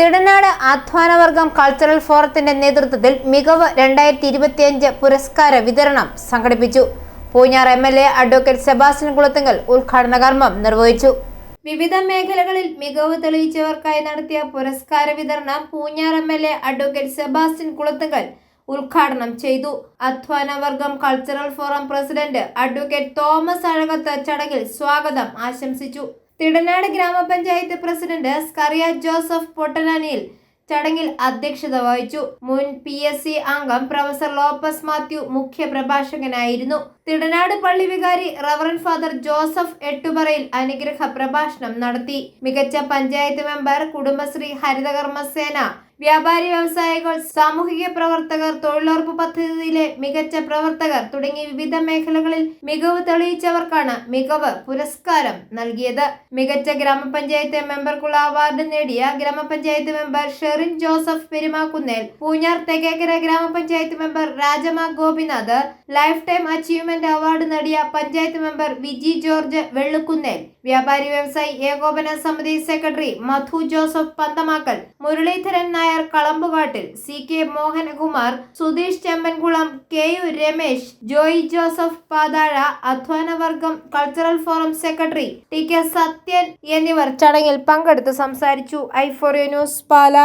Thidanad അധ്വാനവർഗം cultural ഫോറത്തിന്റെ നേതൃത്വത്തിൽ മികവ് രണ്ടായിരത്തി ഇരുപത്തിയഞ്ച് പുരസ്കാര വിതരണം സംഘടിപ്പിച്ചു. Poonjar M L A advocate Sebastian Kulathunkal ഉദ്ഘാടന കർമ്മം നിർവഹിച്ചു. വിവിധ മേഖലകളിൽ മികവ് തെളിയിച്ചവർക്കായി നടത്തിയ പുരസ്കാര വിതരണം Poonjar M L A advocate Sebastian Kulathunkal ഉദ്ഘാടനം ചെയ്തു. അധ്വാനവർഗം cultural forum president advocate Thomas Azhakath ചടങ്ങിൽ സ്വാഗതം ആശംസിച്ചു. തിടനാട് ഗ്രാമപഞ്ചായത്ത് പ്രസിഡന്റ് സ്കറിയ ജോസഫ് പൊട്ടനാനിയിൽ ചടങ്ങിൽ അധ്യക്ഷത വഹിച്ചു. മുൻ പി എസ് സി അംഗം പ്രൊഫസർ ലോപ്പസ് മാത്യു മുഖ്യ പ്രഭാഷകനായിരുന്നു തിടനാട് പള്ളി വികാരി റവറൻ ഫാദർ ജോസഫ് എട്ടുപറയിൽ അനുഗ്രഹ പ്രഭാഷണം നടത്തി. മികച്ച പഞ്ചായത്ത് മെമ്പർ കുടുംബശ്രീ ഹരിതകർമ്മസേന വ്യാപാരി വ്യവസായികൾ സാമൂഹിക പ്രവർത്തകർ തൊഴിലുറപ്പ് പദ്ധതിയിലെ മികച്ച പ്രവർത്തകർ തുടങ്ങി വിവിധ മേഖലകളിൽ മികവ് തെളിയിച്ചവർക്കാണ് മികവ് പുരസ്കാരം നൽകിയത്. മികച്ച ഗ്രാമപഞ്ചായത്ത് മെമ്പർക്കുള്ള അവാർഡ് നേടിയ ഗ്രാമപഞ്ചായത്ത് മെമ്പർ ഷെറിൻ ജോസഫ് പെരുമാക്കുന്നേൽ പൂഞ്ഞാർ തെക്കേക്കര ഗ്രാമപഞ്ചായത്ത് member Rajama Gopinath lifetime achievement award നേടിയ പഞ്ചായത്ത് മെമ്പർ വിജി ജോർജ് വെള്ളുക്കുന്നേൽ വ്യാപാരി വ്യവസായി ഏകോപന സമിതി secretary Madhu Joseph Panthamakkal Muraleedharan Nair Kalampukattil C K Mohanakumar Sudheesh Chembankulam K U Ramesh Joy Joseph Pathazha അധ്വാനവർഗം cultural forum secretary T K Sathyan എന്നിവർ ചടങ്ങിൽ പങ്കെടുത്ത് സംസാരിച്ചു. I euphoria news Pala.